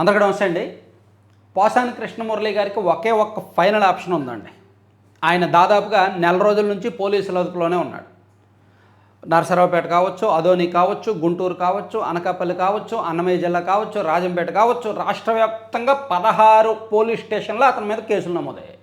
అందరికీ నమస్తే అండి. పోసాని కృష్ణమురళి గారికి ఒకే ఒక్క ఫైనల్ ఆప్షన్ ఉందండి. ఆయన దాదాపుగా నెల రోజుల నుంచి పోలీసుల అదుపులోనే ఉన్నాడు. నరసరావుపేట కావచ్చు అదోని కావచ్చు గుంటూరు కావచ్చు అనకాపల్లి కావచ్చు అన్నమయ్య జిల్లా కావచ్చు రాజంపేట కావచ్చు రాష్ట్ర వ్యాప్తంగా పదహారు పోలీస్ స్టేషన్లో అతని మీద కేసులు నమోదయ్యాయి.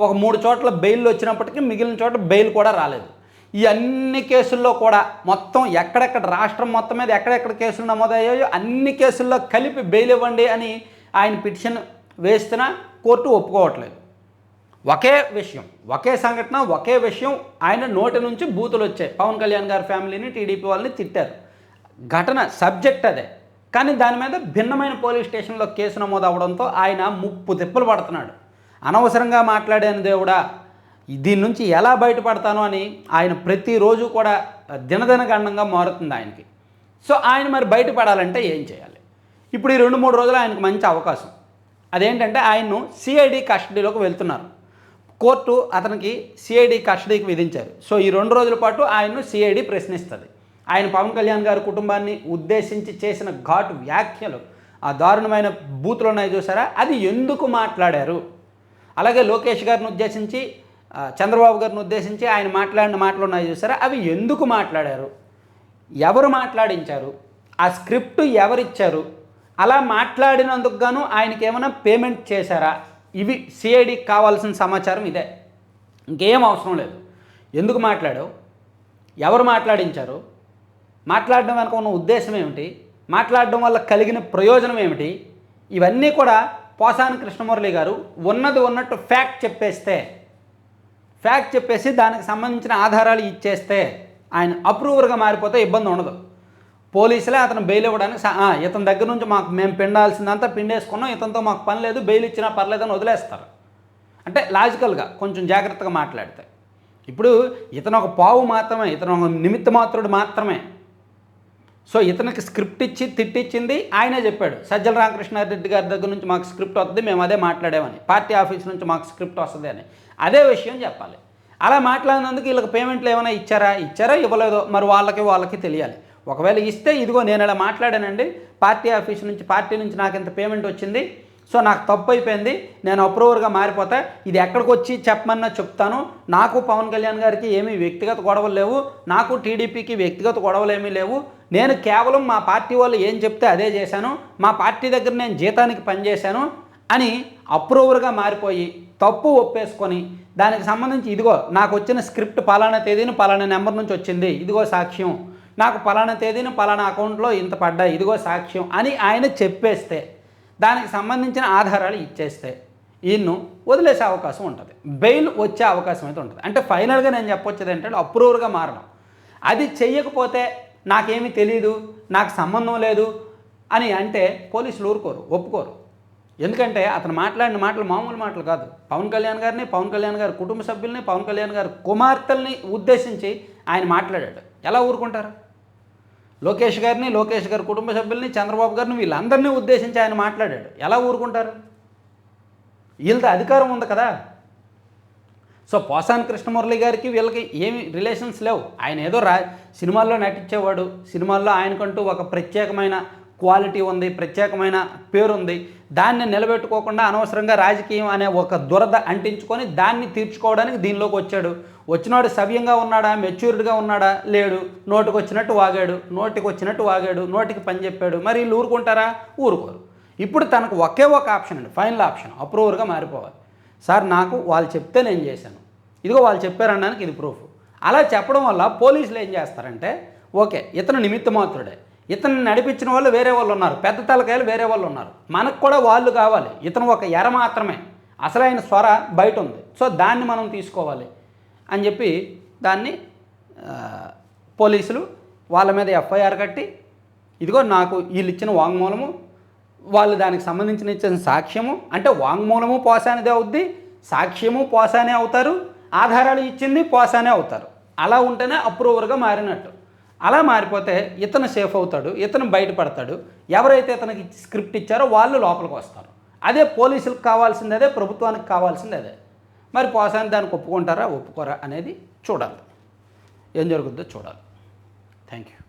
ఒక మూడు చోట్ల బెయిల్ వచ్చినప్పటికీ మిగిలిన చోట బెయిల్ కూడా రాలేదు. ఈ అన్ని కేసుల్లో కూడా మొత్తం ఎక్కడెక్కడ రాష్ట్రం మొత్తం మీద ఎక్కడెక్కడ కేసులు నమోదయ్యాయో అన్ని కేసుల్లో కలిపి బెయిల్ ఇవ్వండి అని ఆయన పిటిషన్ వేస్తున్నా కోర్టు ఒప్పుకోవట్లేదు. ఒకే విషయం ఒకే సంఘటన ఒకే విషయం ఆయన నోటి నుంచి బూతులు వచ్చాయి. పవన్ కళ్యాణ్ గారి ఫ్యామిలీని టీడీపీ వాళ్ళని తిట్టారు. ఘటన సబ్జెక్ట్ అదే. కానీ దాని మీద భిన్నమైన పోలీస్ స్టేషన్లో కేసు నమోదు అవడంతో ఆయన ముప్పు తిప్పలు పడుతున్నాడు. అనవసరంగా మాట్లాడాను దేవుడా దీని నుంచి ఎలా బయటపడతాను అని ఆయన ప్రతిరోజు కూడా దినదిన గండంగా మారుతుంది ఆయనకి. సో ఆయన మరి బయటపడాలంటే ఏం చేయాలి? ఇప్పుడు ఈ రెండు మూడు రోజులు ఆయనకు మంచి అవకాశం. అదేంటంటే ఆయన్ను సిఐడి కస్టడీలోకి వెళ్తున్నారు. కోర్టు అతనికి సిఐడి కస్టడీకి విధించారు. సో ఈ రెండు రోజుల పాటు ఆయన్ను సిఐడి ప్రశ్నిస్తుంది. ఆయన పవన్ కళ్యాణ్ గారి కుటుంబాన్ని ఉద్దేశించి చేసిన ఘాటు వ్యాఖ్యలు ఆ దారుణమైన బూతులు ఉన్నాయి చూసారా? అది ఎందుకు మాట్లాడారు? అలాగే లోకేష్ గారిని ఉద్దేశించి చంద్రబాబు గారిని ఉద్దేశించి ఆయన మాట్లాడిన మాటలు ఉన్నాయి చూసారా? అవి ఎందుకు మాట్లాడారు? ఎవరు మాట్లాడించారు? ఆ స్క్రిప్ట్ ఎవరిచ్చారు? అలా మాట్లాడినందుకు గాను ఆయనకి ఏమైనా పేమెంట్ చేశారా? ఇవి సిఐడికి కావాల్సిన సమాచారం ఇదే. ఇంకేం అవసరం లేదు. ఎందుకు మాట్లాడావు? ఎవరు మాట్లాడించారు? మాట్లాడడం వెనక ఉన్న ఉద్దేశం ఏమిటి? మాట్లాడడం వల్ల కలిగిన ప్రయోజనం ఏమిటి? ఇవన్నీ కూడా పోసాని కృష్ణమురళి గారు ఉన్నది ఉన్నట్టు ఫ్యాక్ట్ చెప్పేస్తే ఫ్యాక్ట్ చెప్పేసి దానికి సంబంధించిన ఆధారాలు ఇచ్చేస్తే ఆయన అప్రూవర్గా మారిపోతే ఇబ్బంది ఉండదు. పోలీసులే అతను బెయిల్ ఇవ్వడానికి స- ఇతని దగ్గర నుంచి మాకు మేము పిండాల్సిందంతా పిండేసుకున్నాం ఇతనితో మాకు పని లేదు బెయిల్ ఇచ్చినా పర్లేదని వదిలేస్తారు. అంటే లాజికల్గా కొంచెం జాగ్రత్తగా మాట్లాడితే. ఇప్పుడు ఇతను ఒక పావు మాత్రమే ఇతను ఒక నిమిత్త మాత్రుడు మాత్రమే సో ఇతనికి స్క్రిప్ట్ ఇచ్చి తిట్టిచ్చింది ఆయనే చెప్పాడు. సజ్జల రామకృష్ణారెడ్డి గారి దగ్గర నుంచి మాకు స్క్రిప్ట్ వస్తుంది మేము అదే మాట్లాడామని. పార్టీ ఆఫీస్ నుంచి మాకు స్క్రిప్ట్ వస్తుంది అని. అదే విషయం చెప్పాలి. అలా మాట్లాడినందుకు వీళ్ళకి పేమెంట్లు ఏమైనా ఇచ్చారా? ఇచ్చారా ఇవ్వలేదో మరి వాళ్ళకి వాళ్ళకి తెలియాలి. ఒకవేళ ఇస్తే ఇదిగో నేను ఇలా మాట్లాడానండి. పార్టీ ఆఫీస్ నుంచి పార్టీ నుంచి నాకు ఇంత పేమెంట్ వచ్చింది. సో నాకు తప్పు అయిపోయింది. నేను అప్రూవర్గా మారిపోతా. ఇది ఎక్కడికి వచ్చి చెప్పమన్నా చెప్తాను. నాకు పవన్ కళ్యాణ్ గారికి ఏమీ వ్యక్తిగత గొడవలు లేవు. నాకు టీడీపీకి వ్యక్తిగత గొడవలు ఏమీ లేవు. నేను కేవలం మా పార్టీ వాళ్ళు ఏం చెప్తే అదే చేశాను మా పార్టీ దగ్గర నేను జీతానికి పనిచేశాను అని అప్రూవర్గా మారిపోయి తప్పు ఒప్పేసుకొని దానికి సంబంధించి ఇదిగో నాకు వచ్చిన స్క్రిప్ట్ పలానా తేదీని పలానా నెంబర్ నుంచి వచ్చింది ఇదిగో సాక్ష్యం. నాకు పలానా తేదీని పలానా అకౌంట్లో ఇంత పడ్డాయి ఇదిగో సాక్ష్యం అని ఆయన చెప్పేస్తే దానికి సంబంధించిన ఆధారాలు ఇచ్చేస్తే ఈయన్ను వదిలేసే అవకాశం ఉంటుంది బెయిల్ వచ్చే అవకాశం అయితే ఉంటుంది. అంటే ఫైనల్గా నేను చెప్పొచ్చేది ఏంటంటే అప్రూవర్గా మారడం. అది చెయ్యకపోతే నాకేమీ తెలియదు నాకు సంబంధం లేదు అని అంటే పోలీసులు ఊరుకోరు ఒప్పుకోరు. ఎందుకంటే అతను మాట్లాడిన మాటలు మామూలు మాటలు కాదు. పవన్ కళ్యాణ్ గారిని పవన్ కళ్యాణ్ గారి కుటుంబ సభ్యుల్ని పవన్ కళ్యాణ్ గారి కుమార్తెల్ని ఉద్దేశించి ఆయన మాట్లాడాడు. ఎలా ఊరుకుంటారు? లోకేష్ గారిని లోకేష్ గారి కుటుంబ సభ్యుల్ని చంద్రబాబు గారిని వీళ్ళందరినీ ఉద్దేశించి ఆయన మాట్లాడాడు. ఎలా ఊరుకుంటారు? వీళ్ళతో అధికారం ఉంది కదా. సో పోసాన్ కృష్ణమురళి గారికి వీళ్ళకి ఏమి రిలేషన్స్ లేవు. ఆయన ఏదో రా సినిమాల్లో నటించేవాడు. సినిమాల్లో ఆయనకంటూ ఒక ప్రత్యేకమైన క్వాలిటీ ఉంది ప్రత్యేకమైన పేరు ఉంది దాన్ని నిలబెట్టుకోకుండా అనవసరంగా రాజకీయం అనే ఒక దురద అంటించుకొని దాన్ని తీర్చుకోవడానికి దీనిలోకి వచ్చాడు. వచ్చినాడు సవ్యంగా ఉన్నాడా మెచ్యూర్డ్గా ఉన్నాడా? లేడు. నోటికి వచ్చినట్టు వాగాడు నోటికి వచ్చినట్టు వాగాడు నోటికి పని చెప్పాడు. మరి వీళ్ళు ఊరుకుంటారా? ఊరుకోరు. ఇప్పుడు తనకు ఒకే ఒక ఆప్షన్ అండి ఫైనల్ ఆప్షన్ అప్రూవర్గా మారిపోవాలి. సార్ నాకు వాళ్ళు చెప్తే నేను చేశాను. ఇదిగో వాళ్ళు చెప్పారనడానికి ఇది ప్రూఫ్. అలా చెప్పడం వల్ల పోలీసులు ఏం చేస్తారంటే ఓకే ఇతను నిమిత్త మాత్రుడే ఇతను నడిపించిన వాళ్ళు వేరే వాళ్ళు ఉన్నారు. పెద్ద తలకాయలు వేరే వాళ్ళు ఉన్నారు. మనకు కూడా వాళ్ళు కావాలి. ఇతను ఒక ఎర మాత్రమే. అసలైన స్వర బయట ఉంది. సో దాన్ని మనం తీసుకోవాలి అని చెప్పి దాన్ని పోలీసులు వాళ్ళ మీద ఎఫ్ఐఆర్ కట్టి ఇదిగో నాకు వీళ్ళు ఇచ్చిన వాంగ్మూలము వాళ్ళు దానికి సంబంధించిన ఇచ్చిన సాక్ష్యము అంటే వాంగ్మూలము పోసానిదే అవుద్ది సాక్ష్యము పోసానే అవుతారు ఆధారాలు ఇచ్చింది పోసానే అవుతారు. అలా ఉంటేనే అప్రూవర్గా మారినట్టు. అలా మారిపోతే ఇతను సేఫ్ అవుతాడు ఇతను బయటపడతాడు. ఎవరైతే ఇతనికి స్క్రిప్ట్ ఇచ్చారో వాళ్ళు లోపలికి వస్తారు. అదే పోలీసులకు కావాల్సింది అదే ప్రభుత్వానికి కావాల్సింది అదే. మరి పోసాని దానికి ఒప్పుకుంటారా ఒప్పుకోరా అనేది చూడాలి. ఏం జరుగుద్దో చూడాలి. Thank you